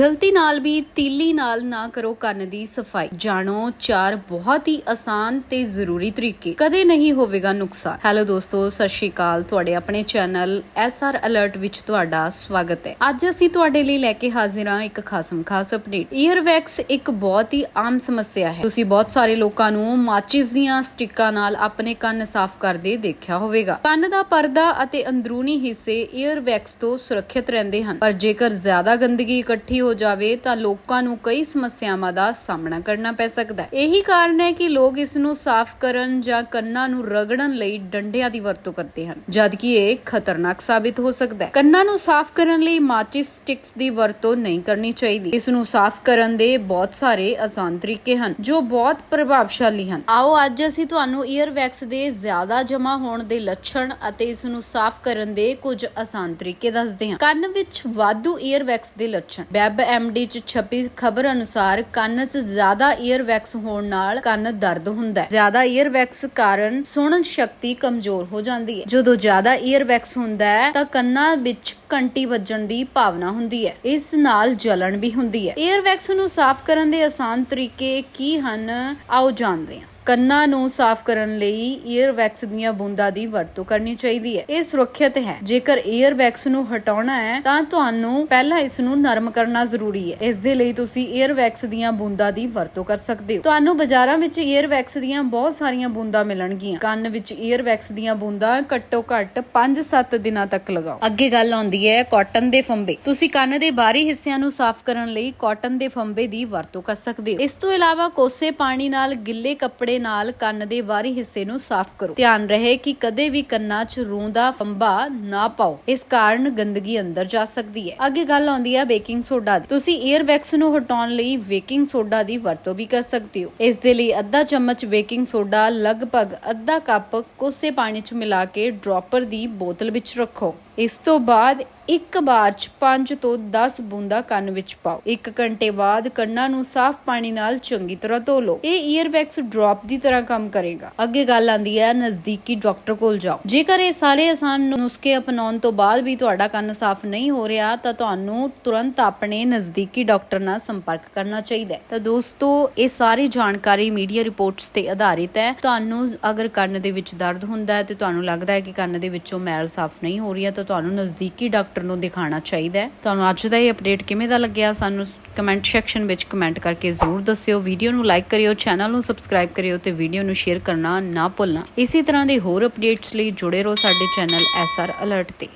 ਗਲਤੀ ਨਾਲ ਵੀ ਤੀਲੀ ਨਾਲ ਨਾ ਕਰੋ ਕੰਨ ਦੀ ਸਫ਼ਾਈ। ਜਾਣੋ, ਚਾਰ ਬਹੁਤ ਹੀ ਆਸਾਨ ਤੇ ਜ਼ਰੂਰੀ ਤਰੀਕੇ। ਕਦੇ ਨਹੀਂ ਹੋਵੇਗਾ ਨੁਕਸਾਨ। ਹੈਲੋ ਦੋਸਤੋ, ਸਤਿ ਸ਼੍ਰੀ ਅਕਾਲ। ਤੁਹਾਡੇ ਆਪਣੇ ਚੈਨਲ ਐਸਆਰ ਅਲਰਟ ਵਿੱਚ ਤੁਹਾਡਾ ਸਵਾਗਤ ਹੈ। ਅੱਜ ਅਸੀਂ ਤੁਹਾਡੇ ਲਈ ਲੈ ਕੇ ਹਾਜ਼ਰ ਹਾਂ ਇੱਕ ਖਾਸਮ ਖਾਸ ਅਪਡੇਟ। ਈਅਰ ਵੈਕਸ ਇੱਕ ਬਹੁਤ ਹੀ ਆਮ ਸਮੱਸਿਆ ਹੈ। ਤੁਸੀਂ ਬਹੁਤ ਸਾਰੇ ਲੋਕਾਂ ਨੂੰ ਮਾਚਿਸ ਦੀਆਂ ਸਟਿੱਕਾਂ ਨਾਲ ਆਪਣੇ ਕੰਨ ਸਾਫ਼ ਕਰਦੇ ਦੇਖਿਆ ਹੋਵੇਗਾ। ਕੰਨ ਦਾ ਪਰਦਾ ਅਤੇ ਅੰਦਰੂਨੀ ਹਿੱਸੇ ਈਅਰ ਵੈਕਸ ਤੋਂ ਸੁਰੱਖਿਅਤ ਰਹਿੰਦੇ ਹਨ। ਪਰ ਜੇਕਰ ਜ਼ਿਆਦਾ ਗੰਦਗੀ ਇਕੱਠੀ ਹੋ ਜਾਵੇ ਤਾਂ ਲੋਕਾਂ ਨੂੰ ਕਈ ਸਮੱਸਿਆਵਾਂ ਦਾ ਸਾਹਮਣਾ ਕਰਨਾ ਪੈ ਸਕਦਾ ਹੈ। ਇਹੀ ਕਾਰਨ ਹੈ ਕਿ ਲੋਕ ਇਸ ਨੂੰ ਸਾਫ਼ ਕਰਨ ਜਾਂ ਕੰਨਾਂ ਨੂੰ ਰਗੜਨ ਲਈ ਡੰਡਿਆਂ ਦੀ ਵਰਤੋਂ ਕਰਦੇ ਹਨ, ਜਦਕਿ ਇਹ ਖਤਰਨਾਕ ਸਾਬਿਤ ਹੋ ਸਕਦਾ ਹੈ। ਕੰਨਾਂ ਨੂੰ ਸਾਫ਼ ਕਰਨ ਲਈ ਮਾਚਿਸ ਸਟਿਕਸ ਦੀ ਵਰਤੋਂ ਨਹੀਂ ਕਰਨੀ ਚਾਹੀਦੀ। ਇਸ ਨੂੰ ਸਾਫ਼ ਕਰਨ ਦੇ ਬਹੁਤ ਸਾਰੇ ਆਸਾਨ ਤਰੀਕੇ ਹਨ, ਜੋ ਬਹੁਤ ਪ੍ਰਭਾਵਸ਼ਾਲੀ ਹਨ। ਆਓ ਅੱਜ ਅਸੀਂ ਤੁਹਾਨੂੰ ਈਅਰ ਵੈਕਸ ਦੇ ਜ਼ਿਆਦਾ ਜਮਾ ਹੋਣ ਦੇ ਲੱਛਣ ਅਤੇ ਇਸ ਨੂੰ ਸਾਫ਼ ਕਰਨ ਦੇ ਕੁਝ ਆਸਾਨ ਤਰੀਕੇ ਦੱਸਦੇ ਹਾਂ। ਕੰਨ ਵਿੱਚ ਵਾਧੂ ਈਅਰ ਵੈਕਸ ਦੇ ਲੱਛਣ ਵੈਬ ਐਮਡੀ ਚ ਛਪੀ ਖਬਰ ਅਨੁਸਾਰ ਕੰਨ 'ਚ ਜ਼ਿਆਦਾ ਈਅਰ ਵੈਕਸ ਹੋਣ ਨਾਲ ਕੰਨ ਦਰਦ ਹੁੰਦਾ ਹੈ। ਜ਼ਿਆਦਾ ਈਅਰ ਵੈਕਸ ਕਾਰਨ ਸੁਣਨ ਸ਼ਕਤੀ ਕਮਜ਼ੋਰ ਹੋ ਜਾਂਦੀ ਹੈ। ਜਦੋਂ ਜ਼ਿਆਦਾ ਈਅਰ ਵੈਕਸ ਹੁੰਦਾ ਹੈ, ਤਾਂ ਕੰਨਾਂ ਵਿੱਚ ਘੰਟੀ ਵੱਜਣ ਦੀ ਭਾਵਨਾ ਹੁੰਦੀ ਹੈ। ਇਸ ਨਾਲ ਜਲਣ ਵੀ ਹੁੰਦੀ ਹੈ। ਏਅਰ ਵੈਕਸ ਨੂੰ ਸਾਫ਼ ਕਰਨ ਦੇ ਆਸਾਨ ਤਰੀਕੇ ਕੀ ਹਨ? ਆਓ ਜਾਣਦੇ ਹਾਂ। ਕੰਨਾਂ ਨੂੰ ਸਾਫ਼ ਕਰਨ ਲਈ ਈਅਰ ਵੈਕਸ ਦੀਆਂ ਬੂੰਦਾਂ ਦੀ ਵਰਤੋਂ ਕਰਨੀ ਚਾਹੀਦੀ ਹੈ। ਇਹ ਸੁਰੱਖਿਅਤ ਹੈ। ਜੇਕਰ ਈਅਰ ਵੈਕਸ ਨੂੰ ਹਟਾਉਣਾ ਹੈ, ਤਾਂ ਤੁਹਾਨੂੰ ਪਹਿਲਾਂ ਇਸ ਨੂੰ ਨਰਮ ਕਰਨਾ ਜ਼ਰੂਰੀ ਹੈ। ਇਸ ਦੇ ਲਈ ਤੁਸੀਂ ਈਅਰ ਵੈਕਸ ਦੀਆਂ ਬੂੰਦਾਂ ਦੀ ਵਰਤੋਂ ਕਰ ਸਕਦੇ ਹੋ। ਤੁਹਾਨੂੰ ਬਾਜ਼ਾਰਾਂ ਵਿੱਚ ਈਅਰ ਵੈਕਸ ਦੀਆਂ ਬਹੁਤ ਸਾਰੀਆਂ ਬੂੰਦਾਂ ਮਿਲਣਗੀਆਂ। ਕੰਨ ਵਿੱਚ ਈਅਰ ਵੈਕਸ ਦੀਆਂ ਬੂੰਦਾਂ ਘੱਟੋ ਘੱਟ 5-7 ਦਿਨਾਂ ਤੱਕ ਲਗਾਓ। ਅੱਗੇ ਗੱਲ ਆਉਂਦੀ ਹੈ ਕਾਟਨ ਦੇ ਫੰਬੇ। ਤੁਸੀਂ ਕੰਨ ਦੇ ਬਾਹਰੀ ਹਿੱਸਿਆਂ ਨੂੰ ਸਾਫ਼ ਕਰਨ ਲਈ ਕਾਟਨ ਦੇ ਫੰਬੇ ਦੀ ਵਰਤੋਂ ਕਰ ਸਕਦੇ ਹੋ। ਇਸ ਤੋਂ ਇਲਾਵਾ ਕੋਸੇ ਪਾਣੀ ਨਾਲ ਗਿੱਲੇ ਕੱਪੜੇ ਨਾਲ ਕੰਨ ਦੇ ਬਾਹਰੀ ਹਿੱਸੇ ਨੂੰ ਸਾਫ਼ ਕਰੋ। ਧਿਆਨ ਰਹੇ ਕਿ ਕਦੇ ਵੀ ਕੰਨਾਂ 'ਚ ਰੂੰ ਦਾ ਫੰਬਾ ਨਾ ਪਾਓ। ਇਸ ਕਾਰਨ ਗੰਦਗੀ ਅੰਦਰ ਜਾ ਸਕਦੀ ਹੈ। ਅੱਗੇ ਗੱਲ ਆਉਂਦੀ ਹੈ ਬੇਕਿੰਗ ਸੋਡਾ ਦੀ। ਤੁਸੀਂ ਈਅਰ ਵੈਕਸ ਨੂੰ ਹਟਾਉਣ ਲਈ ਬੇਕਿੰਗ ਸੋਡਾ ਦੀ ਵਰਤੋਂ ਵੀ ਕਰ ਸਕਦੇ ਹੋ। ਇਸ ਦੇ ਲਈ ਅੱਧਾ ਚਮਚ ਬੇਕਿੰਗ ਸੋਡਾ ਲਗਭਗ ਅੱਧਾ ਕੱਪ ਕੋਸੇ ਪਾਣੀ 'ਚ ਮਿਲਾ ਕੇ ਡ੍ਰੌਪਰ ਦੀ ਬੋਤਲ ਵਿੱਚ ਰੱਖੋ। ਇਸ ਤੋਂ ਬਾਅਦ ਇੱਕ ਵਾਰ ਚ 5 ਤੋਂ 10 ਬੂੰਦਾਂ ਕੰਨ ਵਿੱਚ ਪਾਓ। 1 ਘੰਟੇ ਬਾਅਦ ਕੰਨਾਂ ਨੂੰ ਸਾਫ਼ ਪਾਣੀ ਨਾਲ ਚੰਗੀ ਤਰ੍ਹਾਂ ਧੋ ਲਓ। ਇਹ ਈਅਰ ਡ੍ਰੌਪ ਦੀ ਤਰ੍ਹਾਂ ਕੰਮ ਕਰੇਗਾ। ਅੱਗੇ ਗੱਲ ਆਂਦੀ ਹੈ ਨਜ਼ਦੀਕੀ ਡਾਕਟਰ ਕੋਲ ਜਾਓ। ਜੇਕਰ ਇਹ ਸਾਰੇ ਆਸਾਨ ਨੁਸਖੇ ਅਪਣਾਉਣ ਤੋਂ ਬਾਅਦ ਵੀ ਤੁਹਾਡਾ ਕੰਨ ਸਾਫ਼ ਨਹੀਂ ਹੋ ਰਿਹਾ, ਤਾਂ ਤੁਹਾਨੂੰ ਤੁਰੰਤ ਆਪਣੇ ਨਜ਼ਦੀਕੀ ਡਾਕਟਰ ਨਾਲ ਸੰਪਰਕ ਕਰਨਾ ਚਾਹੀਦਾ ਹੈ। ਤਾਂ ਦੋਸਤੋ, ਇਹ ਸਾਰੀ ਜਾਣਕਾਰੀ ਮੀਡੀਆ ਰਿਪੋਰਟਸ ਤੇ ਆਧਾਰਿਤ ਹੈ। ਤੁਹਾਨੂੰ ਅਗਰ ਕੰਨ ਦੇ ਵਿੱਚ ਦਰਦ ਹੁੰਦਾ ਹੈ ਤੇ ਤੁਹਾਨੂੰ ਲੱਗਦਾ ਹੈ ਕਿ ਕੰਨ ਦੇ ਵਿੱਚੋਂ ਮੈਲ ਸਾਫ਼ ਨਹੀਂ ਹੋ ਰਹੀ ਹੈ ਤਾਂ ਤੁਹਾਨੂੰ ਨਜ਼ਦੀਕੀ ਡਾਕਟਰ ਨੂੰ ਦਿਖਾਉਣਾ ਚਾਹੀਦਾ ਹੈ। ਤੁਹਾਨੂੰ ਅੱਜ ਦਾ ਇਹ ਅਪਡੇਟ ਕਿਵੇਂ ਦਾ ਲੱਗਿਆ, ਸਾਨੂੰ ਕਮੈਂਟ ਸੈਕਸ਼ਨ ਵਿੱਚ ਕਮੈਂਟ ਕਰਕੇ ਜ਼ਰੂਰ ਦੱਸਿਓ। ਵੀਡੀਓ ਨੂੰ ਲਾਈਕ ਕਰਿਓ, ਚੈਨਲ ਨੂੰ ਸਬਸਕ੍ਰਾਈਬ ਕਰਿਓ ਤੇ ਵੀਡੀਓ ਨੂੰ ਸ਼ੇਅਰ ਕਰਨਾ ਨਾ ਭੁੱਲਣਾ। ਇਸੇ ਤਰ੍ਹਾਂ ਦੇ ਹੋਰ ਅਪਡੇਟਸ ਲਈ ਜੁੜੇ ਰਹੋ ਸਾਡੇ ਚੈਨਲ ਐਸਆਰ ਅਲਰਟ ਤੇ।